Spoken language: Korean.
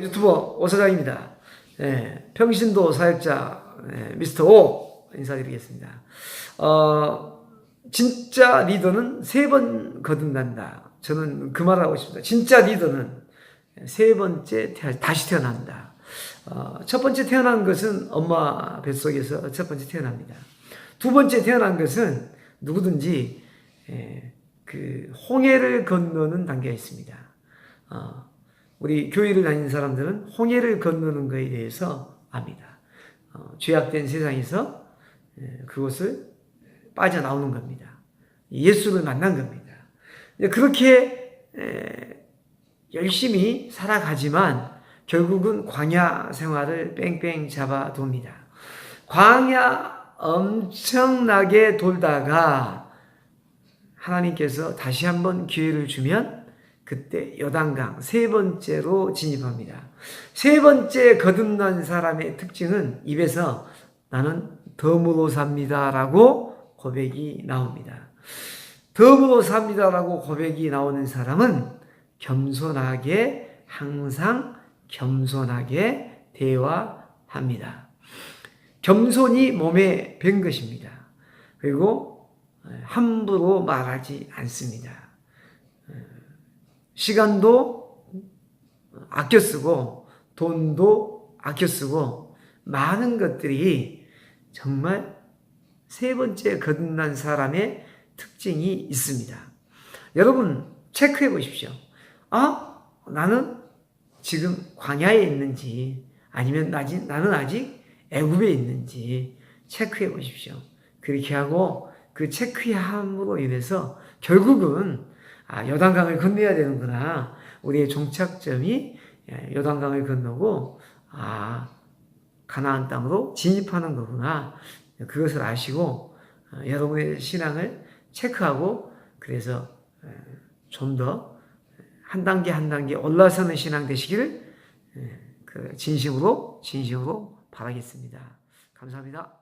유튜버 오사장입니다. 예, 평신도 사역자 예, 미스터 오 인사드리겠습니다. 어, 진짜 리더는 세 번 거듭난다. 저는 그 말을 하고 싶습니다. 진짜 리더는 세 번째 태- 다시 태어난다. 어, 첫 번째 태어난 것은 엄마 뱃속에서 첫 번째 태어납니다. 두 번째 태어난 것은 누구든지 예, 그 홍해를 건너는 단계가 있습니다. 어, 우리 교회를 다니는 사람들은 홍해를 건너는 것에 대해서 압니다. 어, 죄악된 세상에서 예, 그것을 빠져나오는 겁니다. 예수를 만난 겁니다. 예, 그렇게 에, 열심히 살아가지만 결국은 광야 생활을 뺑뺑 잡아 돕니다. 광야 엄청나게 돌다가 하나님께서 다시 한번 기회를 주면 그때 여단강 세 번째로 진입합니다. 세 번째 거듭난 사람의 특징은 입에서 나는 덤으로 삽니다라고 고백이 나옵니다. 덤으로 삽니다라고 고백이 나오는 사람은 겸손하게 항상 겸손하게 대화합니다. 겸손이 몸에 밴 것입니다. 그리고 함부로 말하지 않습니다. 시간도 아껴 쓰고 돈도 아껴 쓰고 많은 것들이 정말 세 번째 거듭난 사람의 특징이 있습니다. 여러분 체크해 보십시오. 아 나는 지금 광야에 있는지 아니면 나지, 나는 아직 애굽에 있는지 체크해 보십시오. 그렇게 하고 그 체크함으로 인해서 결국은 아, 요단강을 건너야 되는구나. 우리의 종착점이 예, 요단강을 건너고 아 가나안 땅으로 진입하는 거구나. 그것을 아시고 어, 여러분의 신앙을 체크하고 그래서 좀 더 한 단계 한 단계 올라서는 신앙 되시기를 예, 그 진심으로 진심으로 바라겠습니다. 감사합니다.